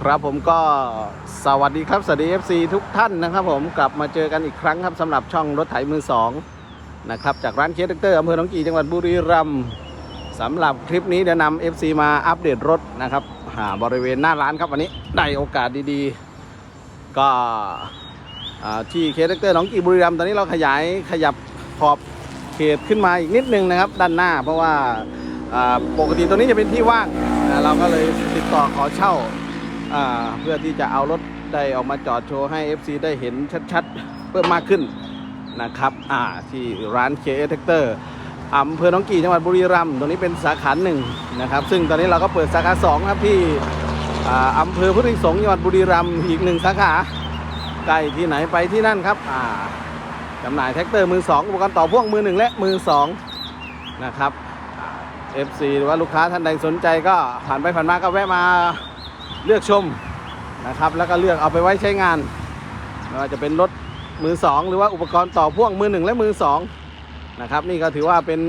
ครับผมก็สวัสดีครับสวัสดี FC ทุกท่านนะครับ ผมกลับมาเจอกันอีกครั้งครับสำหรับช่องรถไถมือสองนะครับจากร้านเคสเตอร์อำเภอหนองกี่จังหวัดบุรีรัมย์สำหรับคลิปนี้เดี๋ยวนำ FC มาอัปเดตรถนะครับหาบริเวณหน้าร้านครับวันนี้ได้โอกาสดีๆ ก็ที่เคสเตอร์หนองกี่บุรีรัมย์ตอนนี้เราขยายขยับขอบเขตขึ้นมาอีกนิดนึงนะครับ ด้านหน้าเพราะว่าปกติตรงนี้จะเป็นที่ว่างเราก็เลยติดต่อขอเช่า เพื่อที่จะเอารถได้ออกมาจอดโชว์ให้ FC ได้เห็นชัดๆ เพิ่มมากขึ้นนะครับที่ร้าน k เคเทคเตอร์อำเภอหนองกี่จังหวัดบุรีรัมย์ตรงนี้เป็นสาขาหนึ่งนะครับ ซึ่งตอนนี้เราก็เปิดสาขาสองครับที่อำเภอพุทธิสงฆ์จังหวัดบุรีรัมย์อีกหนึ่งสาขาใกล้ที่ไหนไปที่นั่นครับอ่าจำหน่ายแท็กเตอร์มือสองอุปกรณ์ต่อพ่วงมือหนึ่งและมือสองนะครับอ่า FC หรือว่าลูกค้าท่านใดสนใจก็ผ่านไปผ่านมาก็แวะมา เลือกชมนะครับ แล้วก็เลือกเอาไปไว้ใช้งานไม่ว่าจะเป็นรถมือสองหรือว่าอุปกรณ์ต่อพ่วงมือหนึ่งและมือสองนะครับ นี่ก็ถือว่าเป็น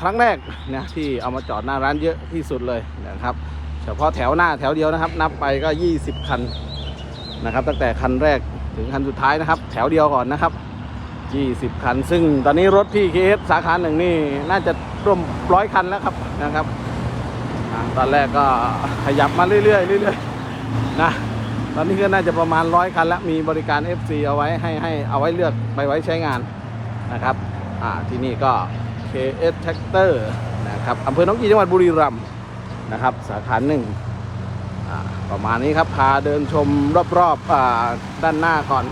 ครั้งแรกนะที่เอามาจอดหน้าร้านเยอะที่สุดเลยนะครับ เฉพาะแถวหน้าแถวเดียวนะครับ นับไปก็ 20 คันนะครับ ตั้งแต่คันแรกถึงคันสุดท้ายนะครับ แถวเดียวก่อนนะครับ 20 คัน ซึ่งตอนนี้รถที่เคสสาขาหนึ่งนี่น่าจะร่วมร้อยคันแล้วครับนะครับ ตอนแรกก็ขยับมาเรื่อยๆเรื่อยๆนะตอนนี้ก็น่าจะประมาณร้อยคันแล้วมีบริการ FC เอาไว้ให้ให้เอาไว้เลือกไปไว้ใช้งานนะครับอ่าที่นี่ก็ KS Tractor นะครับอำเภอหนองกี่จังหวัดบุรีรัมย์นะครับ สาขาหนึ่งอ่าประมาณนี้ครับพาเดินชมรอบๆอ่าด้านหน้าก่อน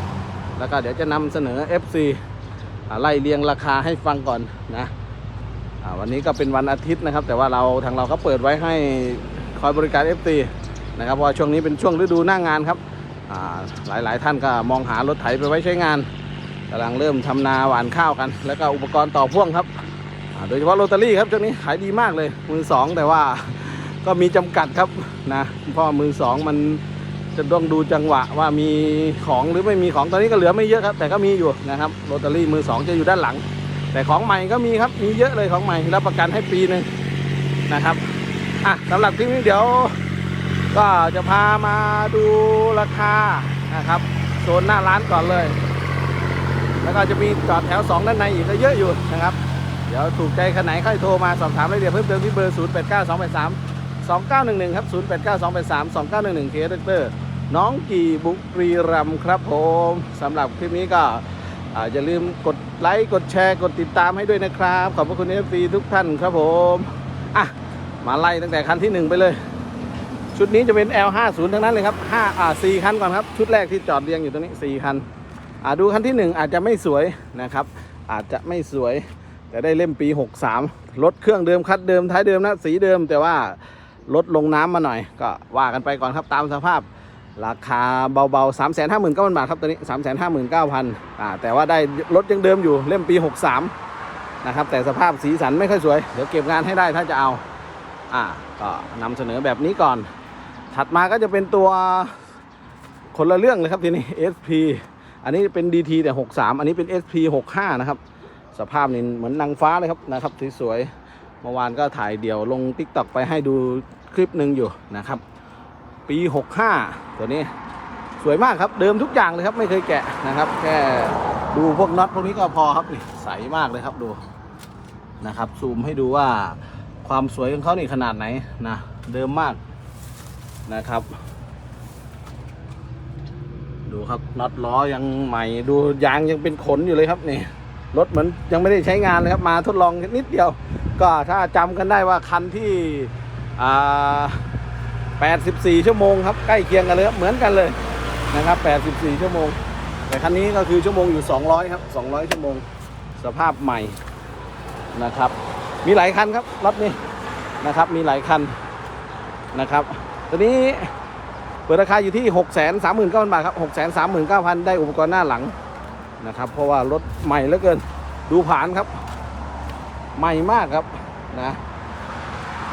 แล้วก็เดี๋ยวจะนำเสนอ FC อไล่เรียงราคาให้ฟังก่อนนะ วันนี้ก็เป็นวันอาทิตย์นะครับ แต่ว่าเราทางเราก็เปิดไว้ให้คอยบริการ FT นะครับเพราะช่วงนี้เป็นช่วงฤดูหน้างงานครับอ่าหลายๆท่านก็มองหารถไถไปไว้ใช้งานกำลังเริ่มทำนาหว่านข้าวกัน แล้วก็อุปกรณ์ต่อพ่วงครับโดยเฉพาะโรตารี่ครับช่วงนี้ขายดีมากเลยมือสองแต่ว่าก็มีจำกัดครับนะเพราะมือสองมันจะต้องดูจังหวะว่ามีของหรือไม่มีของตอนนี้ก็เหลือไม่เยอะครับ แต่ก็มีอยู่นะครับโรตารี่มือสองจะอยู่ด้านหลัง แต่ของใหม่ก็มีครับมีเยอะเลยของใหม่รับประกันให้ปีหนึ่งนะครับอะสำหรับคลิปนี้เดี๋ยว ก็จะพามาดูราคานะครับโซนหน้าร้านก่อนเลย แล้วก็จะมีจอดแถว 2 ด้านในอีกก็เยอะอยู่นะครับเดี๋ยวถูกใจคันไหนค่อยโทรมาสอบถามรายละเอียดเพิ่มเติมที่เบอร์ 0 8 9 2 8 3 2 9 1 1 ครับ 0 8 9 2 8 3 2 9 1 1เคสเตอร์น้องกี่บุรีรัมครับผมสำหรับคลิปนี้ก็ อ่าอย่าลืมกดไลค์กดแชร์กดติดตามให้ด้วยนะครับ ขอบพระคุณเอฟซีทุกท่านครับผมอะมาไล่ตั้งแต่คันที่ 1 ไปเลย ชุดนี้จะเป็น L50 ทั้งนั้นเลยครับ5อ่า4คันก่อนครับ ชุดแรกที่จอดเรียงอยู่ตรงนี้4คันอ่าดูคันที่ 1 อาจจะไม่สวยนะครับ อาจจะไม่สวย แต่ได้เล่มปี 63 รถเครื่องเดิมคัดเดิมท้ายเดิมนะสีเดิมแต่ว่าลดลงน้ำมาหน่อย ก็ว่ากันไปก่อนครับตามสภาพ ราคาเบาๆ 3 5 9 0 0 0บาทครับตัวนี้ 3 5 9 0 0 0อ่าแต่ว่าได้รถยังเดิมอยู่เล่มปี 63 นะครับ แต่สภาพสีสันไม่ค่อยสวย เดี๋ยวเก็บงานให้ได้ถ้าจะเอา อ่าก็นำเสนอแบบนี้ก่อน ถัดมาก็จะเป็นตัวคนละเรื่องเลยครับทีนี้ SP อันนี้เป็น DT แต่ 63 อันนี้เป็น SP 65 นะครับ สภาพนี่เหมือนนางฟ้าเลยครับนะครับสวยๆเมื่อวานก็ถ่ายเดี่ยวลง TikTok ไปให้ดูคลิปหนึ่งอยู่นะครับ ปี 65 ตัวนี้สวยมากครับเดิมทุกอย่างเลยครับไม่เคยแกะนะครับ แค่ดูพวกน็อตพวกนี้ก็พอครับนี่ใสมากเลยครับดูนะครับ ซูมให้ดูว่าความสวยของเขานี่ขนาดไหนนะเดิมมากนะครับ ดูครับน็อตล้อยังใหม่ดูยางยังเป็นขนอยู่เลยครับนี่รถเหมือนยังไม่ได้ใช้งานเลยครับมาทดลองนิดเดียว ก็ถ้าจำกันได้ว่าคันที่อ่า 84 ชั่วโมงครับใกล้เคียงกันเลยครับเหมือนกันเลยนะครับ 84 ชั่วโมง แต่คันนี้ก็คือชั่วโมงอยู่ 200 ครับ 200 ชั่วโมง สภาพใหม่นะครับ มีหลายคันครับรถนี้นะครับ มีหลายคันนะครับตัวนี้เปิดราคาอยู่ที่ 6 3 9 0 0 0 บาทครับ 6 3 9 0 0 0 ได้อุปกรณ์หน้าหลังนะครับ เพราะว่ารถใหม่เหลือเกิน ดูผ่านครับ ใหม่มากครับนะ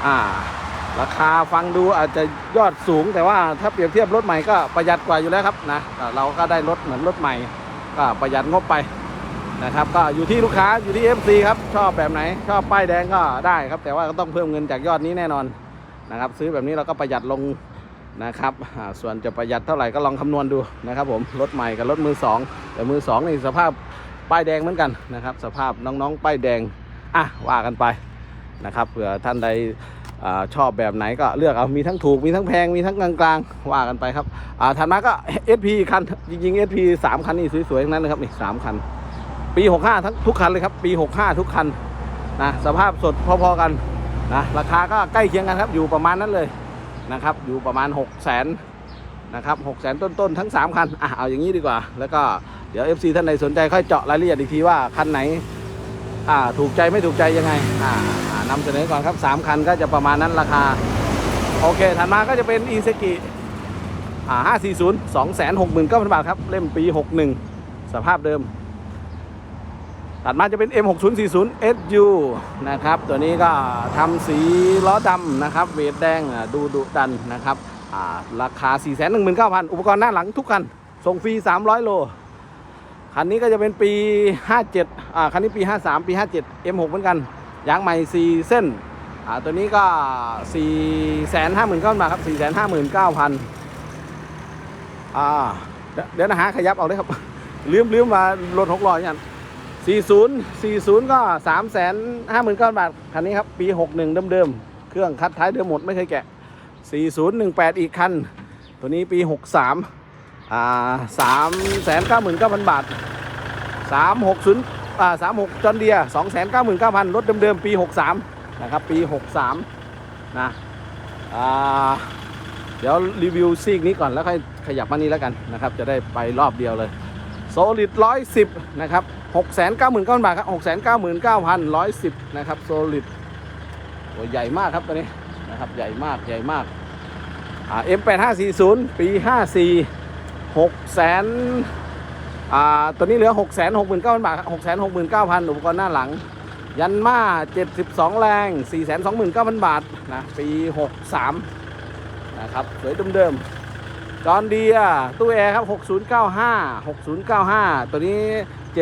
อ่า ราคาฟังดูอาจจะยอดสูง แต่ว่าถ้าเปรียบเทียบรถใหม่ก็ประหยัดกว่าอยู่แล้วครับนะเราก็ได้รถเหมือนรถใหม่ ก็ประหยัดงบไปนะครับ ก็อยู่ที่ลูกค้าอยู่ที่ FC ครับชอบแบบไหน ชอบป้ายแดงก็ได้ครับ แต่ว่าก็ต้องเพิ่มเงินจากยอดนี้แน่นอนนะครับ ซื้อแบบนี้เราก็ประหยัดลงนะครับส่วนจะประหยัดเท่าไหร่ก็ลองคำนวณดูนะครับ ผมรถใหม่กับรถมือสองแต่มือสองนี่สภาพป้ายแดงเหมือนกันนะครับ สภาพน้องๆป้ายแดงอะว่ากันไปนะครับเผื่อท่านใด อชอบแบบไหนก็เลือกเอามีทั้งถูกมีทั้งแพงมีทั้งกลางๆ ว่ากันไปครับถัดมาก็ SP คันจริงๆ SP สามคันนี่สวยๆทั้งนั้นนะครับนี่สามคัน ปี 65 ทั้งทุกคันเลยครับ ปี 65 ทุกคันนะสภาพสดพอๆกันนะราคาก็ใกล้เคียงกันครับอยู่ประมาณนั้นเลยนะครับ อยู่ประมาณ 6 0 0 0 0นนะครับ6 0 0 0 0ต้นๆทั้ง 3 คันอะเอาอย่างนี้ดีกว่า แล้วก็เดี๋ยว FC ท่านใดสนใจค่อยเจาะรายละเอียดอีกทีว่าคันไหนอ่าถูกใจไม่ถูกใจยังไงอ่า นำเสนอก่อนครับ 3 คันก็จะประมาณนั้นราคา โอเค ถัดมาก็จะเป็นอีเซกิอ่า540 269,000 บาทครับ เล่มปี 61 สภาพเดิมตัดมาจะเป็น M6040 SU นะครับ ตัวนี้ก็ทำสีล้อดำนะครับ เวทแดงดูดุดันนะครับอ่าราคา 419,000 อุปกรณ์หน้าหลังทุกคัน ส่งฟรี 300 โล คันนี้ก็จะเป็นปี 57อ่าคันนี้ปี 53 ปี 57 M6 เหมือนกัน ยางใหม่ 4 เส้นอ่าตัวนี้ก็ 459,000บาทครับ 459,000อ่าเดี๋ยวนะฮะขยับเอาเลยครับ ลืมลืมมาลดหกร้อยกัน40 40 ก็ 3 5 0 0 0 0ก้อนบาท คันนี้ครับ ปี 61 เดิมๆ เครื่องคัดท้ายเดิมหมดไม่เคยแกะ 4018 อีกคัน ตัวนี้ปี 63อ่า3 9 9 0 0 0 บาท 360 อ่า36จอนเดีย299,000รถเดิมๆ ปี63นะครับ ปี63นะอ่าเดี๋ยวรีวิวซีกนี้ก่อนแล้วค่อยขยับมานี้แล้วกันนะครับ จะได้ไปรอบเดียวเลยโซลิดร้อยสิบนะครับหกแสนเก้าหมื่นเก้าพันบาทครับหกแสนเก้าหมื่นเก้าพันร้อยสิบนะครับโซลิดตัวใหญ่มากครับตัวนี้นะครับใหญ่มากใหญ่มากอ่า M 8 5 4 0ปีห้าสี่หกแสน อ่าตัวนี้เหลือหกแสนหกหมื่นเก้าพันบาทหกแสนหกหมื่นเก้าพันอุปกรณ์หน้าหลัง ยันมาเจ็ดสิบสองแรงสี่แสนสองหมื่นเก้าพันบาทนะปีหกสามนะครับ สวยเดิมๆจอนเดียตู้แอร์ครับ 6095 6095 ตัวนี้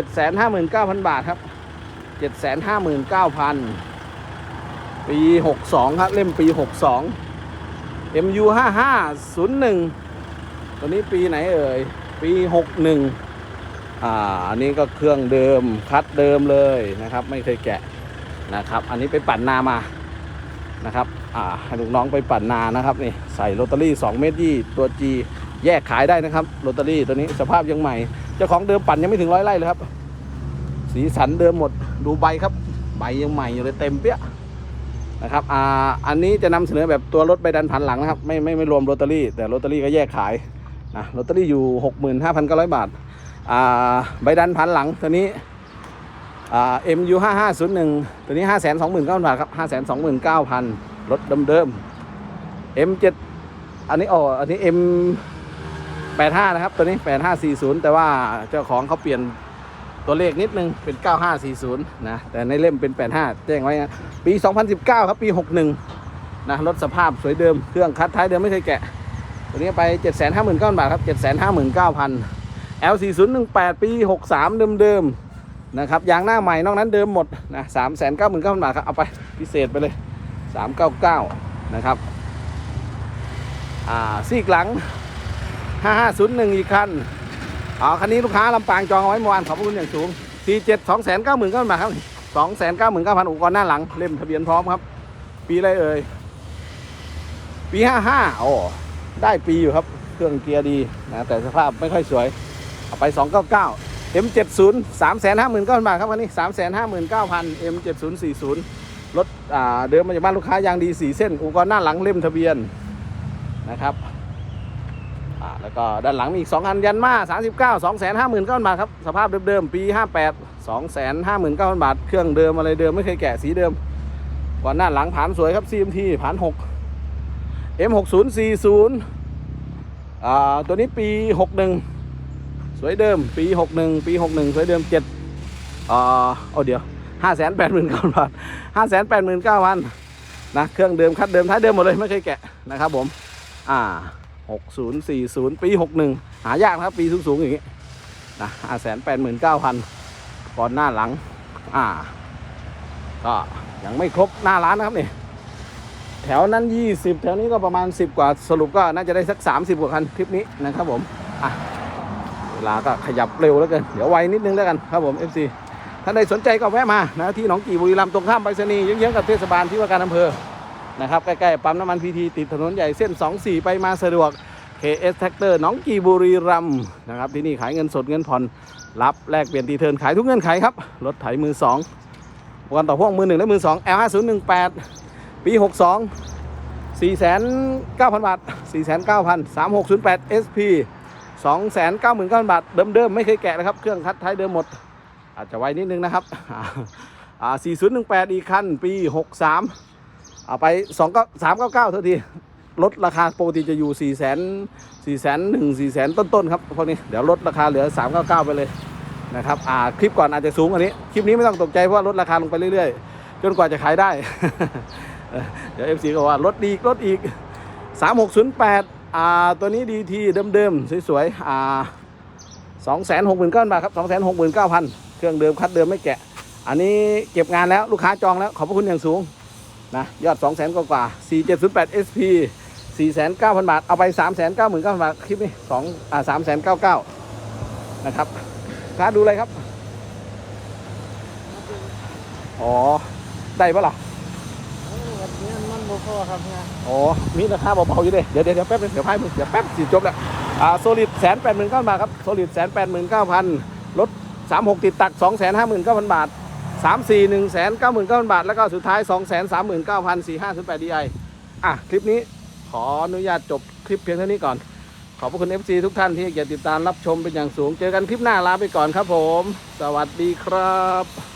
759,000 บาทครับ 759,000 ปี 62 ครับ เล่มปี 62 MU 5501 ตัวนี้ปีไหนเอ่ย ปี 61 อ่าอันนี้ก็เครื่องเดิมคัดเดิมเลยนะครับ ไม่เคยแกะนะครับ อันนี้ไปปั่นนามานะครับอ่าให้ลูกน้องไปปั่นนานะครับนี่ใส่โรตารี่2เมตรยี่ตัว G แยกขายได้นะครับโรตารี่ตัวนี้สภาพยังใหม่เจ้าของเดิมปั่นยังไม่ถึงร้อยไร่เลยครับ สีสันเดิมหมดดูใบครับ ใบยังใหม่อยู่เลยเต็มเปี้ยนะครับอ่าอันนี้จะนำเสนอแบบตัวรถใบดันผันหลังนะครับไม่ไม่ไม่รวมโรตารี่แต่โรตารี่ก็แยกขายนะโรตารี่อยู่ 65,900 บาทอ่า ใบดันพันหลังตัวนี้เอ็มยูห้าห้าศูนย์หนึ่งตัวนี้ห้าแสนสองหมื่นเก้าพันครับห้าแสนสองหมื่นเก้าพันรถเดิมๆเอ็มเจ็ดอันนี้อ๋ออันนี้เอ็มแปดห้านะครับ ตัวนี้แปดห้าสี่ศูนย์แต่ว่าเจ้าของเขาเปลี่ยนตัวเลขนิดนึงเป็นเก้าห้าสี่ศูนย์นะ แต่ในเล่มเป็นแปดห้าแจ้งไว้นะปีสองพันสิบเก้าครับ ปีหกหนึ่งนะรถสภาพสวยเดิม เครื่องคัดท้ายเดิมไม่เคยแกะ ตัวนี้ไปเจ็ดแสนห้าหมื่นเก้าพันบาทครับเจ็ดแสนห้าหมื่นเก้าพัน L4018 ปี 63 เดิมๆนะครับยางหน้าใหม่นอกนั้นเดิมหมดนะ399,000บาทครับเอาไปพิเศษไปเลย 399 นะครับอ่าซีกหลัง 5501 อีกคันอ๋อคันนี้ลูกค้าลำปางจองเอาไว้เมื่อวานขอบพระคุณอย่างสูง 47 299,000บาทครับ299,000 อุปกรณ์หน้าหลัง เล่มทะเบียนพร้อมครับ ปีอะไรเอ่ย ปี 55โอ้ได้ปีอยู่ครับ เครื่องเกียร์ดีนะแต่สภาพไม่ค่อยสวย เอาไป 299 M70 359,000บาทครับคันนี้359,000 M7040 รถเดิมมาจากบ้านลูกค้ายางดีสีเส้น อุปกรณ์หน้าหลังเล่มทะเบียนนะครับแล้วก็ด้านหลังมีอีก 2 อันยันมา 39 250,000บาทครับ สภาพเดิมๆ ปี 58 259,000 บาท เครื่องเดิมอะไรเดิมไม่เคยแกะสีเดิม ก่อนหน้าหลังผ่านสวยครับ CMT ผ่าน 6 M6040 อ่าตัวนี้ปี 61 สวยเดิมปี 61 ปี 61 สวยเดิม7อ่าเอาเดี๋ยว 589,000บาท589,000นะเครื่องเดิมคัดเดิมท้ายเดิมหมดเลยไม่เคยแกะนะครับผมอ่า6040 ปี 61 หายากนะครับ ปีสูงๆอย่างนี้นะ589,000ก่อนหน้าหลังอ่าก็ยังไม่ครบหน้าร้านนะครับนี่แถวนั้น 20 แถวนี้ก็ประมาณ 10 กว่าสรุปก็น่าจะได้สัก 30 กว่าคันทริปนี้นะครับผมอะ เวลาก็ขยับเร็วแล้วกันเดี๋ยวไวนิดนึงแล้วกันครับผม FC ท่านใดสนใจก็แวะมานะที่หนองกี่บุรีรัมย์ตรงข้ามไปรษณีย์เยื้องๆกับเทศบาลที่ว่าการอำเภอนะครับใกล้ๆปั๊มน้ำมันพีทีติดถนนใหญ่เส้น 24 ไปมาสะดวก KS Tractor หนองกี่บุรีรัมย์นะครับที่นี่ขายเงินสดเงินผ่อนรับแลกเปลี่ยนตีเทิร์นขายทุกเงื่อนไขครับรถไถมือสองวันต่อพ่วงมือหนึ่งและมือสอง L5018 ปี 62 4,900บาท 4,900 3608 SP 299,000 บาท เดิมๆ ไม่เคยแกะนะครับ เครื่องคัดท้ายเดิมหมด อาจจะไวนิดนึงนะครับอ่า4018 อีกคัน ปี 63 เอาไป2ก็399เท่าทีลดราคาปกติจะอยู่ 4 0 0 0 0 4 0 0 0 1 4 0 0 0ต้นๆครับพวกนี้เดี๋ยวลดราคาเหลือ 399 ไปเลยนะครับอ่าคลิปก่อนอาจจะสูงกว่านี้ คลิปนี้ไม่ต้องตกใจเพราะว่าลดราคาลงไปเรื่อยๆ จนกว่าจะขายได้ เดี๋ยว FC ก็ว่าลดอีกลดอีก 3608 อ่าตัวนี้ดีทีเดิมๆสวยๆอ่าสองแสนหกหมื่นเก้าบาทครับสองแสนหกหมื่นเก้าพันเครื่องเดิมคัดเดิมไม่แกะ อันนี้เก็บงานแล้วลูกค้าจองแล้วขอบพระคุณอย่างสูงนะยอดสองแสนกว่ากว่าสี่เจ็ดศูนย์แปดเอสพีสี่แสนเก้าพันบาท เอาไปสามแสนเก้าหมื่นเก้าพันบาทคลิปนี้สองอ่าสามแสนเก้าเก้านะครับค้าดูเลยครับ อ๋อ ได้ปะล่ะ พอครับนะอ๋อมีราคาเบาๆอยู่เลยเดี๋ยวเดี๋ยวเดี๋ยวแป๊บนึงเดี๋ยวพายมือเดี๋ยวแป๊บสิจบแล้วอ่าโซลิดแสนแปดหมื่นเก้าบาทครับโซลิดแสนแปดหมื่นเก้าพันรถสามหกติดตักสองแสนห้าหมื่นเก้าพันบาทสามสี่หนึ่งแสนเก้าหมื่นเก้าพันบาท แล้วก็สุดท้ายสองแสนสามหมื่นเก้าพันสี่ห้าศูนย์แปดดีไออะ คลิปนี้ขออนุญาตจบคลิปเพียงเท่านี้ก่อน ขอบพระคุณ FC ทุกท่านที่อยากติดตามรับชมเป็นอย่างสูง เจอกันคลิปหน้าลาไปก่อนครับผม สวัสดีครับ